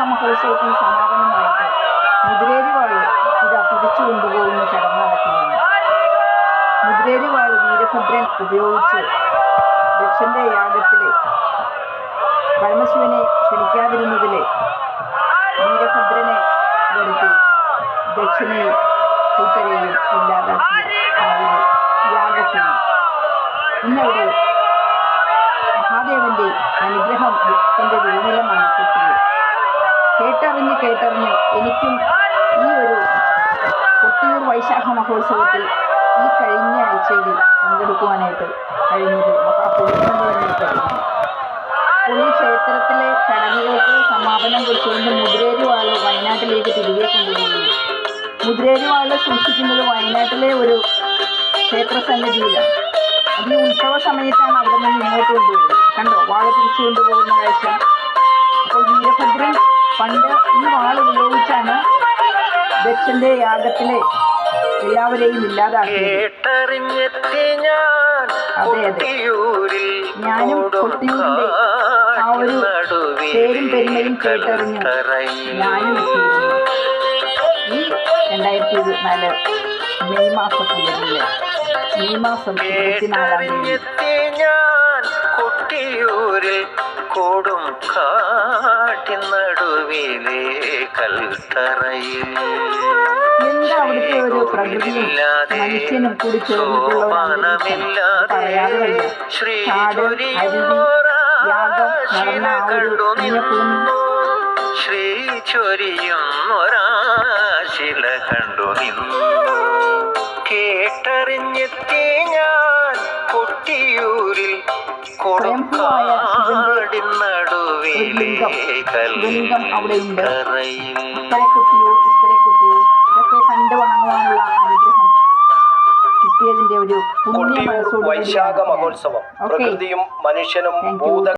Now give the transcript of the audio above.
മഹോത്സവത്തിന് സമാപനമായിട്ട് മുതിരേരി വാഴ് ഇതാ തിരിച്ചു കൊണ്ടുപോകുന്ന ചടങ്ങ് നടക്കുന്നതാണ്. മുതിരേരി വാഴ് വീരഭദ്രൻ ഉപയോഗിച്ച് ദക്ഷന്റെ യാഗത്തിലെ പരമശിവനെ ക്ഷണിക്കാതിരുന്നതിലെ വീരഭദ്രനെ വരുത്തി ദക്ഷിണയും കൂട്ടരെയും ഇല്ലാതാക്കി യാഗത്തിന്. ഇന്നവിടെ മഹാദേവന്റെ അനുഗ്രഹം കേട്ടറിഞ്ഞ് എനിക്കും ഈ ഒരു കൊട്ടിയൂർ വൈശാഖ മഹോത്സവത്തിൽ ഈ കഴിഞ്ഞ ആഴ്ചയിൽ പങ്കെടുക്കുവാനായിട്ട് കഴിഞ്ഞത് കഴിഞ്ഞു പുള്ളി ക്ഷേത്രത്തിലെ ചടങ്ങുകൾക്ക് സമാപനം കുറിച്ചുകൊണ്ട് മുതിരേരി വാൾ വയനാട്ടിലേക്ക് തിരികെ കൊണ്ടുപോകുന്നു. മുതിരേരി വാൾ സൂക്ഷിക്കുന്നത് വയനാട്ടിലെ ഒരു ക്ഷേത്ര സന്നിധിയിലാണ് അത് ഉത്സവ സമയത്താണ് അവിടെ നിന്ന് ഇങ്ങോട്ട് കൊണ്ടുപോകുന്നത്. കണ്ടോ? വാൾ തിരിച്ചു കൊണ്ടുപോകുന്ന വീരഭദ്രൻ പണ്ട് ഈ വാൾ ഉപയോഗിച്ചാണ് ദക്ഷന്റെ യാഗത്തിലെ എല്ലാവരെയും ഇല്ലാതാക്കിയത്. അതെ, അതെ. ഞാനും കൊട്ടിയൂരിന്റെ ആ ഒരു പേരും പെരുമയും കേട്ടറിഞ്ഞു ഞാനും ഈ രണ്ടായിരത്തി ഇരുപത്തിനാല് മെയ് മാസം പുലരിൽ മെയ് മാസം ഇരുപത്തിനാലാം തീയതി. കൊട്ടിയൂരിൽ കൊടും കാട്ടിൻ നടുവിലെ കൽത്തറയിൽ. എന്താ അവിടുത്തെ ഒരു പ്രകൃതിയും മനുഷ്യനും കൂടി ചേർന്നിട്ടുള്ള ഒരു അന്തരീക്ഷം പറയാതെ കാട് യാഗം നടന്ന ആ ഒരു പുണ്യഭൂമി ശ്രീ ചൊരിയുന്നൊരാശില കണ്ടു നിന്നു. കേട്ടറിഞ്ഞെത്തി ഞാൻ കൊട്ടിയൂരിൽ കൊടുക്കാടിൻ ലിംഗം. ശിവലിംഗം അവിടെയുണ്ട്. ഇക്കരെ കുട്ടിയോ ഇത്തരെ കുട്ടിയോ ഇതൊക്കെ കണ്ടു വണങ്ങുവാനുള്ള അനുഗ്രഹം കിട്ടിയതിന്റെ ഒരു പുണ്യ മനസ്സോട് വൈശാഖ മഹോത്സവം പ്രകൃതിയും മനുഷ്യനും ഭൂത